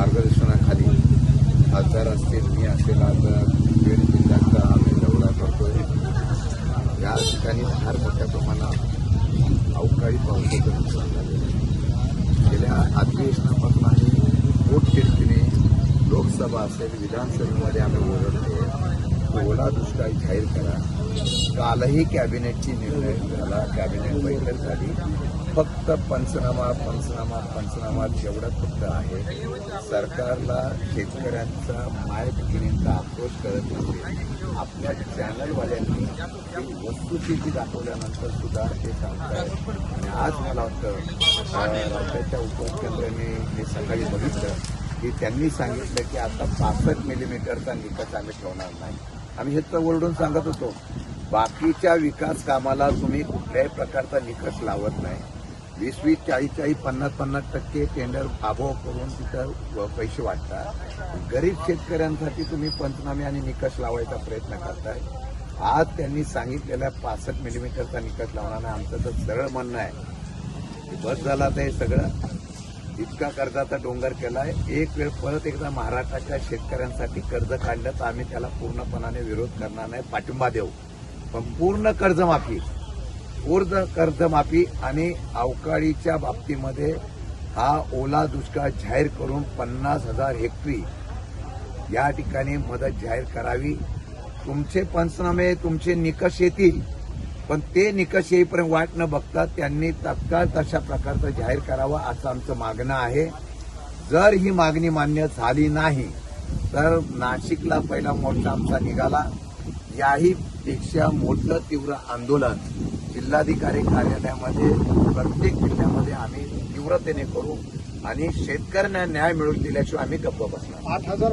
मार्गदर्शनाखाली खासदार असतील मी असेल आता बीड जिल्ह्याचा आम्ही दौरा करतोय. या ठिकाणी फार मोठ्या प्रमाणात अवकाळी पावसाचं नुकसान झालेलं आहे. गेल्या अधिवेशनापासून आम्ही पोटतिडकीने लोकसभा असेल विधानसभेमध्ये आम्ही ओरडतो ओला दुष्काळ जाहीर करा. कालही कॅबिनेटची निर्णय झाला कॅबिनेट बैठक झाली. फक्त पंचनामा पंचनामा पंचनामा जेवढं फक्त आहे सरकारला शेतकऱ्यांचा माय भगिनींचा आक्रोश करत नसेल आपल्या चॅनलवाल्यांनी वस्तुस्थिती दाखवल्यानंतर सुद्धा ते सांगतात. आणि आज मला वाटतं अं, राज्याच्या हे सकाळी बघितलं की त्यांनी सांगितलं की आता पासष्ट मिलीमीटरचा निकष आम्ही ठेवणार नाही. आम्ही हे तर ओरडून सांगत होतो. बाकीच्या विकास कामाला तुम्ही कुठल्याही प्रकारचा निकष लावत नाही. वीस वीस चाळीस चाळीस पन्नास पन्नास टक्के टेंडर अभाव करून तिथं व- पैसे वाटतात. गरीब शेतकऱ्यांसाठी तुम्ही पंचनामे आणि निकष लावायचा प्रयत्न करताय. आज त्यांनी सांगितलेल्या पासष्ट मिलीमीटरचा निकष लावणार आमचं तर सरळ म्हणणं आहे. बस झाला ते सगळं. इतका कर्जाचा डोंगर केलाय. एक वेळ परत एकदा महाराष्ट्राच्या शेतकऱ्यांसाठी कर्ज काढलं तर आम्ही त्याला पूर्णपणाने विरोध करणार नाही. पाठिंबा देऊ. पण पूर्ण कर्जमाफी पूर्ण कर्जमाफी आणि अवकाळीच्या बाबतीमध्ये हा ओला दुष्काळ जाहीर करून पन्नास हजार हेक्टरी या ठिकाणी मदत जाहीर करावी. तुमचे पंचनामे तुमचे निकष येतील. पण ते निकष येईपर्यंत वाट न बघता त्यांनी तत्काळ तशा प्रकारचं जाहीर करावं असं आमचं मागणं आहे. जर ही मागणी मान्य झाली नाही तर नाशिकला पहिला मोर्चा आमचा निघाला. याही पेक्षा मोठं तीव्र आंदोलन जिल्हाधिकारी कार्यालयामध्ये प्रत्येक जिल्ह्यामध्ये आम्ही तीव्रतेने करू आणि शेतकऱ्यांना न्याय मिळवून दिल्याशिवाय आम्ही गप्प बसणार. आठ हजार